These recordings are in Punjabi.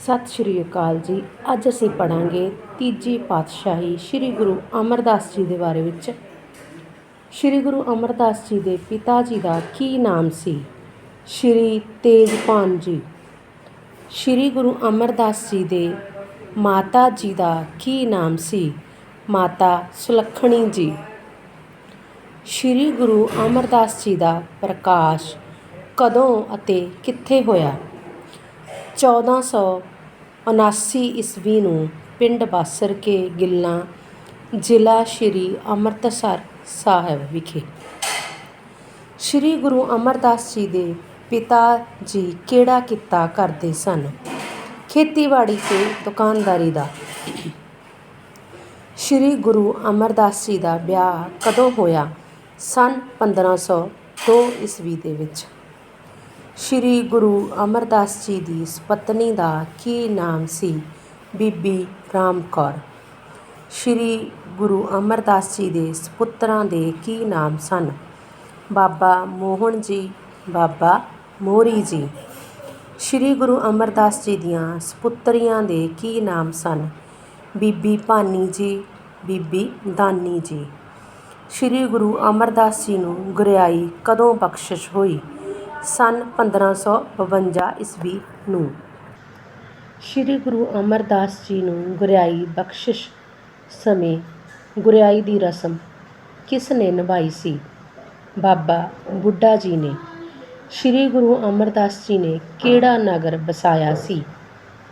ਸਤਿ ਸ਼੍ਰੀ ਅਕਾਲ ਜੀ। ਅੱਜ ਅਸੀਂ ਪੜਾਂਗੇ ਤੀਜੀ ਪਾਤਸ਼ਾਹੀ ਸ੍ਰੀ ਗੁਰੂ ਅਮਰਦਾਸ ਜੀ ਦੇ ਬਾਰੇ ਵਿੱਚ। ਸ੍ਰੀ ਗੁਰੂ ਅਮਰਦਾਸ ਜੀ ਦੇ ਪਿਤਾ ਜੀ ਦਾ ਕੀ ਨਾਮ ਸੀ? ਸ੍ਰੀ ਤੇਜਪਾਨ ਜੀ। ਸ੍ਰੀ ਗੁਰੂ ਅਮਰਦਾਸ ਜੀ ਦੇ ਮਾਤਾ ਜੀ ਦਾ ਕੀ ਨਾਮ ਸੀ? ਮਾਤਾ ਸੁਲੱਖਣੀ ਜੀ। ਸ੍ਰੀ ਗੁਰੂ ਅਮਰਦਾਸ ਜੀ ਦਾ ਪ੍ਰਕਾਸ਼ ਕਦੋਂ ਅਤੇ ਕਿੱਥੇ ਹੋਇਆ? 1479 ਈਸਵੀ ਨੂੰ ਪਿੰਡ ਬਾਸਰ ਕੇ ਗਿੱਲਾਂ, ਜ਼ਿਲ੍ਹਾ ਸ਼੍ਰੀ ਅੰਮ੍ਰਿਤਸਰ ਸਾਹਿਬ ਵਿਖੇ। ਸ਼੍ਰੀ ਗੁਰੂ ਅਮਰਦਾਸ ਜੀ ਦੇ ਪਿਤਾ ਜੀ ਕਿਹੜਾ ਕਿੱਤਾ ਕਰਦੇ ਸਨ? ਖੇਤੀਬਾੜੀ ਤੇ ਦੁਕਾਨਦਾਰੀ ਦਾ। ਸ਼੍ਰੀ ਗੁਰੂ ਅਮਰਦਾਸ ਜੀ ਦਾ ਵਿਆਹ ਕਦੋਂ ਹੋਇਆ? ਸਨ 1502 ਈਸਵੀ ਦੇ ਵਿੱਚ। ਸ਼੍ਰੀ ਗੁਰੂ ਅਮਰਦਾਸ ਜੀ ਦੀ ਸਪਤਨੀ ਦਾ ਕੀ ਨਾਮ ਸੀ? ਬੀਬੀ ਰਾਮ ਕੌਰ। ਸ਼੍ਰੀ ਗੁਰੂ ਅਮਰਦਾਸ ਜੀ ਦੇ ਸਪੁੱਤਰਾਂ ਦੇ ਕੀ ਨਾਮ ਸਨ? ਬਾਬਾ ਮੋਹਨ ਜੀ, ਬਾਬਾ ਮੋਹਰੀ ਜੀ। ਸ਼੍ਰੀ ਗੁਰੂ ਅਮਰਦਾਸ ਜੀ ਦੀਆਂ ਸਪੁੱਤਰੀਆਂ ਦੇ ਕੀ ਨਾਮ ਸਨ? ਬੀਬੀ ਭਾਨੀ ਜੀ, ਬੀਬੀ ਦਾਨੀ ਜੀ। ਸ਼੍ਰੀ ਗੁਰੂ ਅਮਰਦਾਸ ਜੀ ਨੂੰ ਗੁਰਿਆਈ ਕਦੋਂ ਬਖਸ਼ਿਸ਼ ਹੋਈ? ਸਨ 1552 ਈਸਵੀ ਨੂੰ। ਸ਼੍ਰੀ ਗੁਰੂ ਅਮਰਦਾਸ ਜੀ ਨੂੰ ਗੁਰਿਆਈ ਬਖਸ਼ਿਸ਼ ਸਮੇਂ ਗੁਰਿਆਈ ਦੀ ਰਸਮ ਕਿਸ ਨੇ ਨਿਭਾਈ ਸੀ? ਬਾਬਾ ਬੁੱਢਾ ਜੀ ਨੇ। ਸ਼੍ਰੀ ਗੁਰੂ ਅਮਰਦਾਸ ਜੀ ਨੇ ਕਿਹੜਾ ਨਗਰ ਵਸਾਇਆ ਸੀ?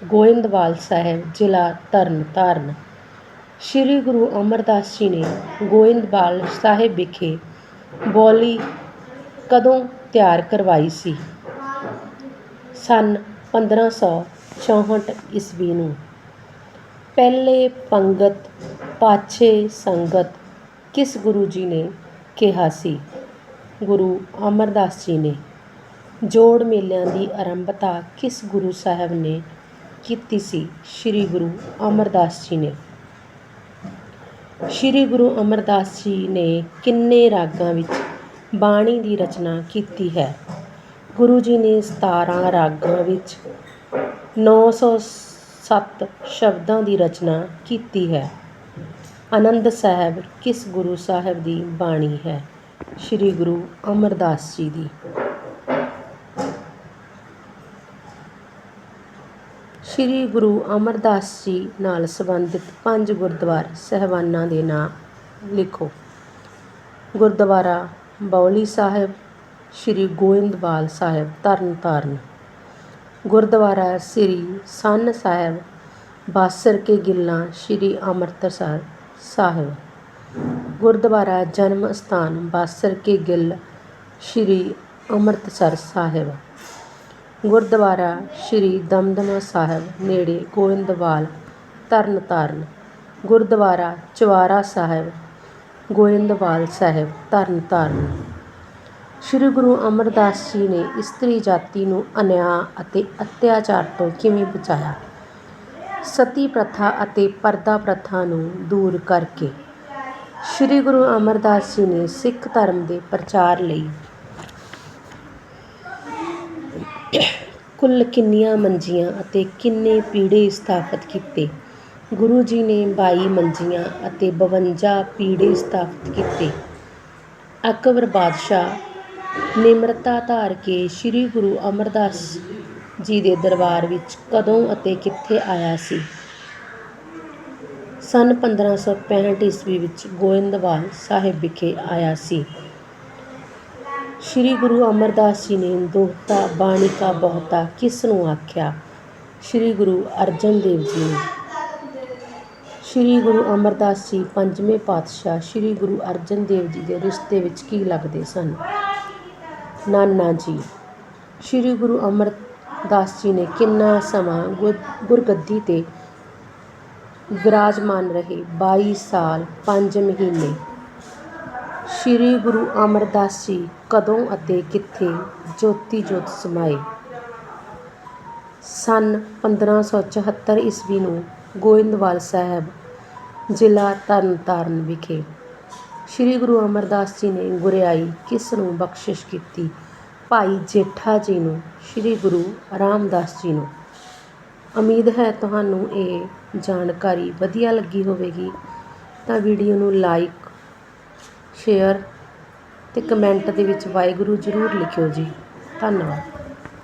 ਗੋਇੰਦਵਾਲ ਸਾਹਿਬ, ਜ਼ਿਲ੍ਹਾ ਤਰਨਤਾਰਨ। ਸ਼੍ਰੀ ਗੁਰੂ ਅਮਰਦਾਸ ਜੀ ਨੇ ਗੋਇੰਦਵਾਲ ਸਾਹਿਬ ਵਿਖੇ ਬੋਲੀ ਕਦੋਂ ਤਿਆਰ ਕਰਵਾਈ ਸੀ। ਸਨ 1564 ਈਸਵੀ ਨੂੰ। ਪਹਿਲੇ ਪੰਗਤ ਪਾਛੇ ਸੰਗਤ ਕਿਸ ਗੁਰੂ ਜੀ ਨੇ ਕਿਹਾ ਸੀ? ਗੁਰੂ ਅਮਰਦਾਸ ਜੀ ਨੇ। ਜੋੜ ਮੇਲਿਆਂ ਦੀ ਆਰੰਭਤਾ ਕਿਸ ਗੁਰੂ ਸਾਹਿਬ ਨੇ ਕੀਤੀ ਸੀ? ਸ੍ਰੀ ਗੁਰੂ ਅਮਰਦਾਸ ਜੀ ਨੇ। ਸ੍ਰੀ ਗੁਰੂ ਅਮਰਦਾਸ ਜੀ ਨੇ ਕਿੰਨੇ ਰਾਗਾਂ ਵਿੱਚ ਬਾਣੀ ਦੀ ਰਚਨਾ ਕੀਤੀ ਹੈ। ਗੁਰੂ ਜੀ ਨੇ 17 ਰਾਗਾਂ ਵਿੱਚ 907 ਸ਼ਬਦਾਂ ਦੀ ਰਚਨਾ ਕੀਤੀ ਹੈ। ਆਨੰਦ ਸਾਹਿਬ ਕਿਸ ਗੁਰੂ ਸਾਹਿਬ ਦੀ ਬਾਣੀ ਹੈ? ਸ੍ਰੀ ਗੁਰੂ ਅਮਰਦਾਸ ਜੀ ਦੀ। ਸ੍ਰੀ ਗੁਰੂ ਅਮਰਦਾਸ ਜੀ ਨਾਲ ਸੰਬੰਧਿਤ ਪੰਜ ਗੁਰਦੁਆਰਾ ਸਾਹਿਬਾਨਾਂ ਦੇ ਨਾਮ ਲਿਖੋ। ਗੁਰਦੁਆਰਾ ਬੌਲੀ ਸਾਹਿਬ, ਸ੍ਰੀ ਗੋਇੰਦਵਾਲ ਸਾਹਿਬ ਤਰਨਤਾਰਨ। ਗੁਰਦੁਆਰਾ ਸ੍ਰੀ ਸੰਨ ਸਾਹਿਬ, ਬਾਸਰ ਕੇ ਗਿੱਲਾਂ ਸ੍ਰੀ ਅੰਮ੍ਰਿਤਸਰ ਸਾਹਿਬ। ਗੁਰਦੁਆਰਾ ਜਨਮ ਅਸਥਾਨ ਬਾਸਰ ਕੇ ਗਿੱਲ ਸ੍ਰੀ ਅੰਮ੍ਰਿਤਸਰ ਸਾਹਿਬ। ਗੁਰਦੁਆਰਾ ਸ੍ਰੀ ਦਮਦਮਾ ਸਾਹਿਬ, ਨੇੜੇ ਗੋਇੰਦਵਾਲ, ਤਰਨਤਾਰਨ। ਗੁਰਦੁਆਰਾ ਚੁਆਰਾ ਸਾਹਿਬ ਗੋਇੰਦਵਾਲ ਸਾਹਿਬ ਤਰਨਤਾਰਨ ਸ੍ਰੀ ਗੁਰੂ ਅਮਰਦਾਸ ਜੀ ਨੇ ਇਸਤਰੀ ਜਾਤੀ ਨੂੰ ਅਨਿਆਂ ਅਤੇ ਅਤਿਆਚਾਰ ਤੋਂ ਕਿਵੇਂ ਬਚਾਇਆ? ਸਤੀ ਪ੍ਰਥਾ ਅਤੇ ਪਰਦਾ ਪ੍ਰਥਾ ਨੂੰ ਦੂਰ ਕਰਕੇ ਸ੍ਰੀ ਗੁਰੂ ਅਮਰਦਾਸ ਜੀ ਨੇ ਸਿੱਖ ਧਰਮ ਦੇ ਪ੍ਰਚਾਰ ਲਈ ਕੁੱਲ ਕਿੰਨੀਆਂ ਮੰਜੀਆਂ ਅਤੇ ਕਿੰਨੇ ਪੀੜੇ ਸਥਾਪਿਤ ਕੀਤੇ? ਗੁਰੂ ਜੀ ਨੇ ਬਾਈ ਮੰਜੀਆਂ ਅਤੇ 52 ਪੀੜੇ ਸਥਾਪਿਤ ਕੀਤੇ। ਅਕਬਰ ਬਾਦਸ਼ਾਹ ਨਿਮਰਤਾ ਧਾਰ ਕੇ ਸ੍ਰੀ ਗੁਰੂ ਅਮਰਦਾਸ ਜੀ ਦੇ ਦਰਬਾਰ ਵਿੱਚ ਕਦੋਂ ਅਤੇ ਕਿੱਥੇ ਆਇਆ ਸੀ? ਸਨ 1565 ਈਸਵੀ ਵਿੱਚ ਗੋਇੰਦਵਾਲ ਸਾਹਿਬ ਵਿਖੇ ਆਇਆ ਸੀ। ਸ੍ਰੀ ਗੁਰੂ ਅਮਰਦਾਸ ਜੀ ਨੇ ਦੋਹਤਾ ਬਾਣੀ ਕਾ ਬਹੁਤਾ ਕਿਸ ਨੂੰ ਆਖਿਆ? ਸ੍ਰੀ ਗੁਰੂ ਅਰਜਨ ਦੇਵ ਜੀ ਨੇ। ਸ੍ਰੀ ਗੁਰੂ ਅਮਰਦਾਸ ਜੀ ਪੰਜਵੇਂ ਪਾਤਸ਼ਾਹ ਸ੍ਰੀ ਗੁਰੂ ਅਰਜਨ ਦੇਵ ਜੀ ਦੇ ਰਿਸ਼ਤੇ ਵਿੱਚ ਕੀ ਲੱਗਦੇ ਸਨ? ਨਾਨਾ ਜੀ, ਸ੍ਰੀ ਗੁਰੂ ਅਮਰਦਾਸ ਜੀ ਨੇ ਕਿੰਨਾ ਸਮਾਂ ਗੁਰਗੱਦੀ ਤੇ ਵਿਰਾਜਮਾਨ ਰਹੇ? 22 ਸਾਲ 5 ਮਹੀਨੇ। ਸ੍ਰੀ ਗੁਰੂ ਅਮਰਦਾਸ ਜੀ ਕਦੋਂ ਅਤੇ ਕਿੱਥੇ ਜੋਤੀ ਜੋਤ ਸਮਾਏ? ਸਨ 1574 ਈਸਵੀ ਨੂੰ ਗੋਇੰਦਵਾਲ ਸਾਹਿਬ, ਜ਼ਿਲ੍ਹਾ ਤਰਨਤਾਰਨ ਵਿਖੇ। ਸ੍ਰੀ ਗੁਰੂ ਅਮਰਦਾਸ ਜੀ ਨੇ ਗੁਰਿਆਈ ਕਿਸ ਨੂੰ ਬਖਸ਼ਿਸ਼ ਕੀਤੀ? ਭਾਈ ਜੇਠਾ ਜੀ ਨੂੰ, ਸ੍ਰੀ ਗੁਰੂ ਰਾਮਦਾਸ ਜੀ ਨੂੰ। ਉਮੀਦ ਹੈ ਤੁਹਾਨੂੰ ਇਹ ਜਾਣਕਾਰੀ ਵਧੀਆ ਲੱਗੀ ਹੋਵੇਗੀ। ਤਾਂ ਵੀਡੀਓ ਨੂੰ ਲਾਈਕ, ਸ਼ੇਅਰ ਅਤੇ ਕਮੈਂਟ ਦੇ ਵਿੱਚ ਵਾਹਿਗੁਰੂ ਜ਼ਰੂਰ ਲਿਖਿਓ ਜੀ। ਧੰਨਵਾਦ।